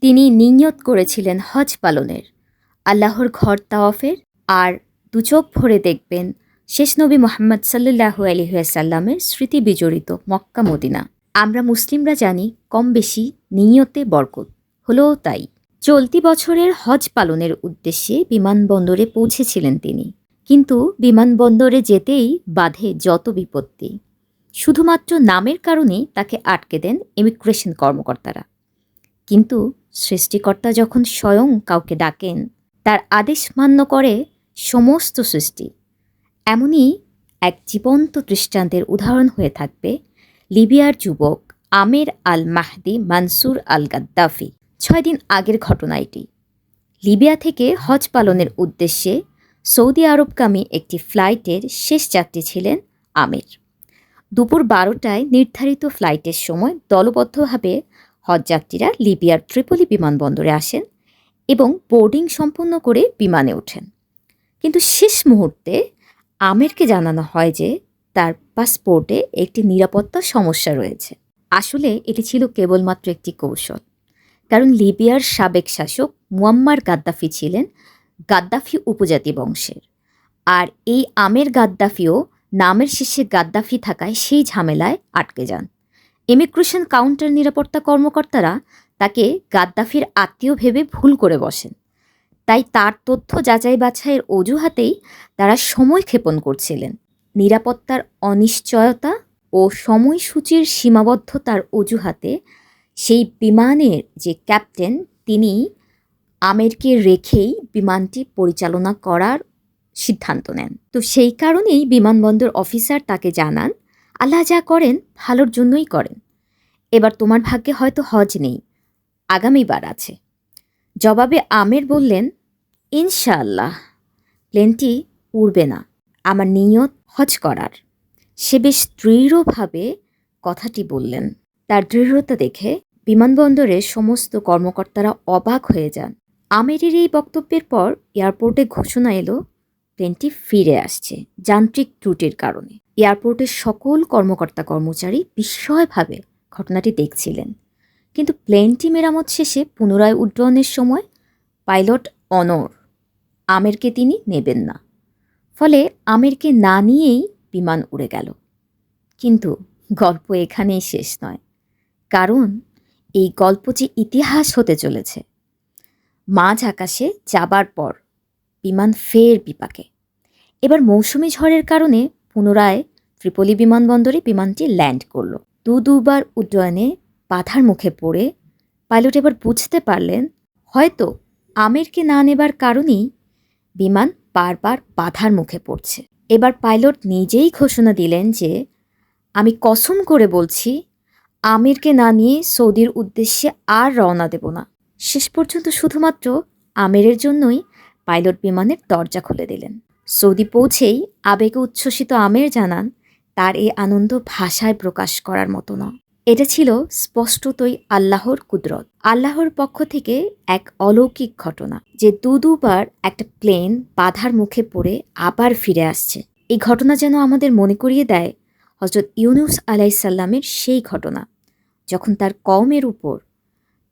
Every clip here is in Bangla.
তিনি নিয়ত করেছিলেন হজ পালনের। আল্লাহর ঘর তাওয়াফের আর দুচোখ ভরে দেখবেন শেষ নবী মোহাম্মদ সাল্লু আলহিহাসাল্লামের স্মৃতি বিজড়িত মক্কা মদিনা। আমরা মুসলিমরা জানি কম বেশি নিয়তে বরকত। হলেও তাই। চলতি বছরের হজ পালনের উদ্দেশ্যে বিমানবন্দরে পৌঁছেছিলেন তিনি। কিন্তু বিমানবন্দরে যেতেই বাধে যত বিপত্তি। শুধুমাত্র নামের কারণেই তাকে আটকে দেন ইমিগ্রেশন কর্মকর্তারা। কিন্তু সৃষ্টিকর্তা যখন স্বয়ং কাউকে ডাকেন, তার আদেশ মান্য করে সমস্ত সৃষ্টি। এমনই এক জীবন্ত দৃষ্টান্তের উদাহরণ হয়ে থাকবে লিবিয়ার যুবক Amer al Mahdi Mansour al Gaddafi ছয় দিন আগের ঘটনা এটি লিবিয়া থেকে হজ পালনের উদ্দেশ্যে সৌদি আরবগামী একটি ফ্লাইটের শেষ যাত্রী ছিলেন আমের। দুপুর বারোটায় নির্ধারিত ফ্লাইটের সময় দলবদ্ধভাবে হজযাত্রীরা লিবিয়ার ট্রিপলি বিমানবন্দরে আসেন এবং বোর্ডিং সম্পন্ন করে বিমানে ওঠেন। কিন্তু শেষ মুহূর্তে আমেরকে জানানো হয় যে তার পাসপোর্টে একটি নিরাপত্তা সমস্যা রয়েছে। আসলে এটি ছিল কেবলমাত্র একটি কৌশল, কারণ লিবিয়ার সাবেক শাসক মুয়াম্মার গাদ্দাফি ছিলেন গাদ্দাফি উপজাতি বংশের। আর এই আমের গাদ্দাফিও নামের শেষে গাদ্দাফি থাকায় সেই ঝামেলায় আটকে যান। ইমিগ্রেশন কাউন্টার নিরাপত্তা কর্মকর্তারা তাকে গাদ্দাফির আত্মীয় ভেবে ভুল করে বসেন। তাই তার তথ্য যাচাই বাছাইয়ের অজুহাতেই তারা সময় ক্ষেপণ করছিলেন। নিরাপত্তার অনিশ্চয়তা ও সময়সূচির সীমাবদ্ধতার অজুহাতে সেই বিমানের যে ক্যাপ্টেন, তিনি আমেরকে রেখেই বিমানটি পরিচালনা করার সিদ্ধান্ত নেন। তো সেই কারণেই বিমানবন্দর অফিসার তাকে জানান আল্লাহ যা করেন, ভালোর জন্যই করেন। এবার তোমার ভাগ্যে হয়তো হজ নেই। আগামীবার আছে। জবাবে আমের বললেন, ইনশাআল্লাহ, প্লেনটি উড়বে না। আমার নিয়ত হজ করার। সে বেশ দৃঢ়ভাবে কথাটি বললেন। তার দৃঢ়তা দেখে বিমানবন্দরে সমস্ত কর্মকর্তারা অবাক হয়ে যান। আমেরের এই বক্তব্যের পর এয়ারপোর্টে ঘোষণা এলো প্লেনটি ফিরে আসছে যান্ত্রিক ত্রুটির কারণে। এয়ারপোর্টের সকল কর্মকর্তা কর্মচারী বিস্ময়ভাবে ঘটনাটি দেখছিলেন। কিন্তু প্লেনটি মেরামত শেষে পুনরায় উড্ডয়নের সময় পাইলট অনর আমেরকে তিনি নেবেন না। ফলে আমেরকে না নিয়েই বিমান উড়ে গেল। কিন্তু গল্প এখানেই শেষ নয়। কারণ এই গল্প যে ইতিহাস হতে চলেছে। মাঝ আকাশে যাবার পর বিমান ফের বিপাকে। এবার মৌসুমি ঝড়ের কারণে পুনরায় ত্রিপলি বিমানবন্দরে বিমানটি ল্যান্ড করল। দু দুবার উড্ডয়নে বাধার মুখে পড়ে পাইলট এবার বুঝতে পারলেন, হয়তো আমেরকে না নেবার কারণেই বিমান বারবার বাধার মুখে পড়ছে। এবার পাইলট নিজেই ঘোষণা দিলেন যে, আমি কসম করে বলছি, আমিরকে না নিয়ে সৌদির উদ্দেশ্যে আর রওনা দেব না। শেষ পর্যন্ত শুধুমাত্র আমেরের জন্যই পাইলট বিমানের দরজা খুলে দিলেন। সৌদি পৌঁছেই আবেগে উচ্ছ্বসিত আমের জানান, তার এই আনন্দ ভাষায় প্রকাশ করার মতো নয়। এটা ছিল স্পষ্টতই আল্লাহর কুদরত। আল্লাহর পক্ষ থেকে এক অলৌকিক ঘটনা, যে দু দুবার একটা প্লেন বাধার মুখে পড়ে আবার ফিরে আসছে। এই ঘটনা যেন আমাদের মনে করিয়ে দেয় হজরত ইউনুস আলাইসাল্লামের সেই ঘটনা, যখন তার কওমের উপর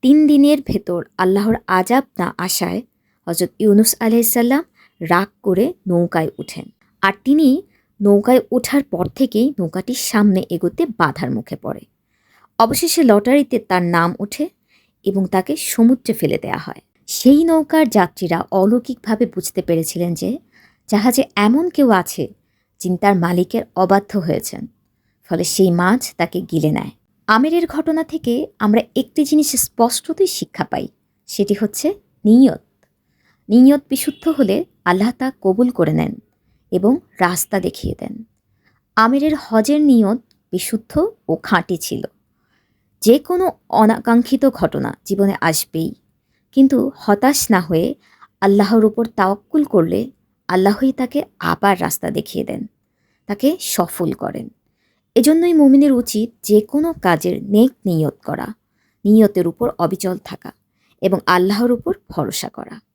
তিন দিনের ভেতর আল্লাহর আজাব না আসায় হজরত ইউনুস আলাইসাল্লাম রাগ করে নৌকায় উঠেন। আর তিনি নৌকায় ওঠার পর থেকেই নৌকাটির সামনে এগোতে বাধার মুখে পড়ে। অবশেষে লটারিতে তার নাম ওঠে এবং তাকে সমুদ্রে ফেলে দেয়া হয়। সেই নৌকার যাত্রীরা অলৌকিকভাবে বুঝতে পেরেছিলেন যে, জাহাজে এমন কেউ আছে যিনি তার মালিকের অবাধ্য হয়েছেন। ফলে সেই মাছ তাকে গিলে নেয়। আমেরের ঘটনা থেকে আমরা একটি জিনিস স্পষ্টতই শিক্ষা পাই, সেটি হচ্ছে নিয়ত। নিয়ত বিশুদ্ধ হলে আল্লাহ তা কবুল করে নেন এবং রাস্তা দেখিয়ে দেন। আমিরের হজের নিয়ত বিশুদ্ধ ও খাঁটি ছিল। যে কোনো অনাকাঙ্ক্ষিত ঘটনা জীবনে আসবেই। কিন্তু হতাশ না হয়ে আল্লাহর উপর তাওয়াক্কুল করলে আল্লাহই তাকে আবার রাস্তা দেখিয়ে দেন, তাকে সফল করেন। এজন্যই মুমিনের উচিত যে কোনো কাজের নেক নিয়ত করা, নিয়তের উপর অবিচল থাকা এবং আল্লাহর উপর ভরসা করা।